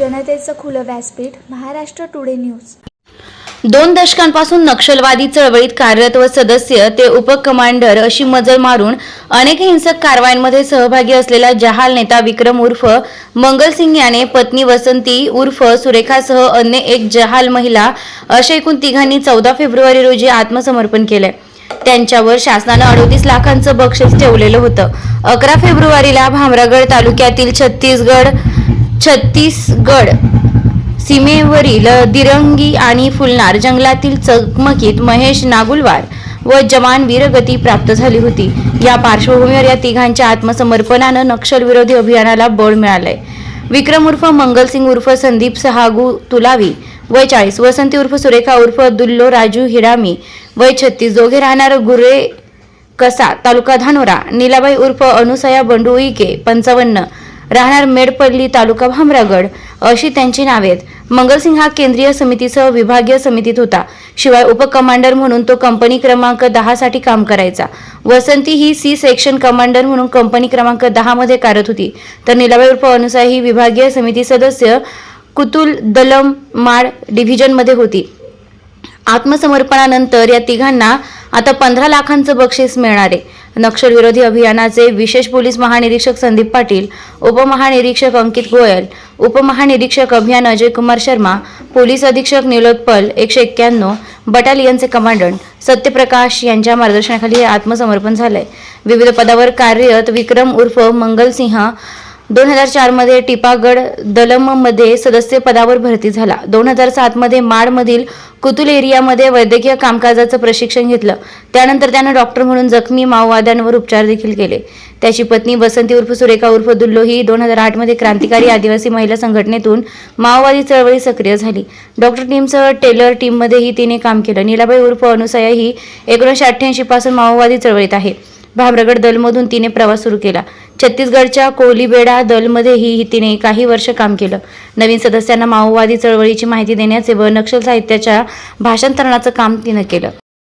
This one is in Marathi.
जनतेचं खुलं व्यासपीठ महाराष्ट्र टुडे न्यूज. दोन दशकांपासून नक्षलवादी चळवळीत कार्यरत व सदस्य ते उपकमांडर अशी मजल मारून अनेक हिंसक कारवायांमध्ये सहभागी असलेला जहाल नेता विक्रम उर्फ मंगलसिंग याने पत्नी वसंती उर्फ सुरेखासह अन्य एक जहाल महिला अशा एकूण तिघांनी चौदा फेब्रुवारी रोजी आत्मसमर्पण केलंय. त्यांच्यावर शासनानं अडोतीस लाखांचं बक्षीस ठेवलेलं होतं. अकरा फेब्रुवारीला भामरागड तालुक्यातील छत्तीसगड छत्तीसगड सीमेवरील दिरंगी आणि फुलनार जंगलातील चकमकीत महेश नागुलवार व जवान वीरगती प्राप्त झाली होती. या पार्श्वभूमीवर या तिघांच्या आत्मसमर्पणानं नक्षलविरोधी अभियानाला बळ मिळालंय. विक्रम उर्फ मंगलसिंग उर्फ संदीप सहागू तुलावी वय चाळीस वसंती उर्फ सुरेखा उर्फ दुल्लो राजू हिरामी वय छत्तीस दोघे राहणार गुरे कसा तालुका धानोरा नीलाबाई उर्फ अनुसया बंडू इके पंचावन्न राहणार मेडपल्ली तालुका भामरागड. अशी त्यांची नावे आहेत. मंगलसिंग हा केंद्रीय समितीसह विभागीय समितीत होता. शिवाय उपकमांडर म्हणून तो कंपनी क्रमांक दहा साठी काम करायचा. वसंती ही सी सेक्शन कमांडर म्हणून कंपनी क्रमांक दहा मध्ये कार्यरत होती. तर नीलाबाई उर्फ अनुसार ही विभागीय समिती सदस्य कुतुल दलम माड डिव्हिजनमध्ये होती. आत्मसमर्पणानंतर या तिघांना आता पंधरा लाखांचं बक्षीस मिळणार आहे. नक्षलविरोधी अभियानाचे विशेष पोलीस महानिरीक्षक संदीप पाटील उपमहानिरीक्षक अंकित गोयल उपमहानिरीक्षक अभियान अजय कुमार शर्मा पोलीस अधीक्षक निलोत्पल एकशे एक्क्याण्णव बटालियनचे कमांडंट सत्यप्रकाश यांच्या मार्गदर्शनाखाली हे आत्मसमर्पण झालंय. विविध पदावर कार्यरत विक्रम उर्फ मंगलसिंह दोन हजार चारमध्ये टिपागड दलममध्ये सदस्य पदावर भरती झाला. दोन हजार सातमध्ये माडमधील कुतुल एरियामध्ये वैद्यकीय कामकाजाचं प्रशिक्षण घेतलं. त्यानंतर त्यानं डॉक्टर म्हणून जखमी माओवाद्यांवर उपचार देखील केले. त्याची पत्नी बसंती उर्फ सुरेखा उर्फ दुल्लो ही दोन हजार आठमध्ये क्रांतिकारी आदिवासी महिला संघटनेतून माओवादी चळवळी सक्रिय झाली. डॉक्टर टीमसह टेलर टीममध्येही तिने काम केलं. नीलाबाई उर्फ अनुसया ही एकोणीसशे अठ्ठ्याऐंशी पासून माओवादी चळवळीत आहे. भामरगड दलमधून तिने प्रवास सुरू केला. छत्तीसगडच्या कोलीबेडा दलमध्येही तिने काही वर्ष काम केलं. नवीन सदस्यांना माओवादी चळवळीची माहिती देण्याचे व नक्षल साहित्याच्या भाषांतरणाचं काम तिनं केलं.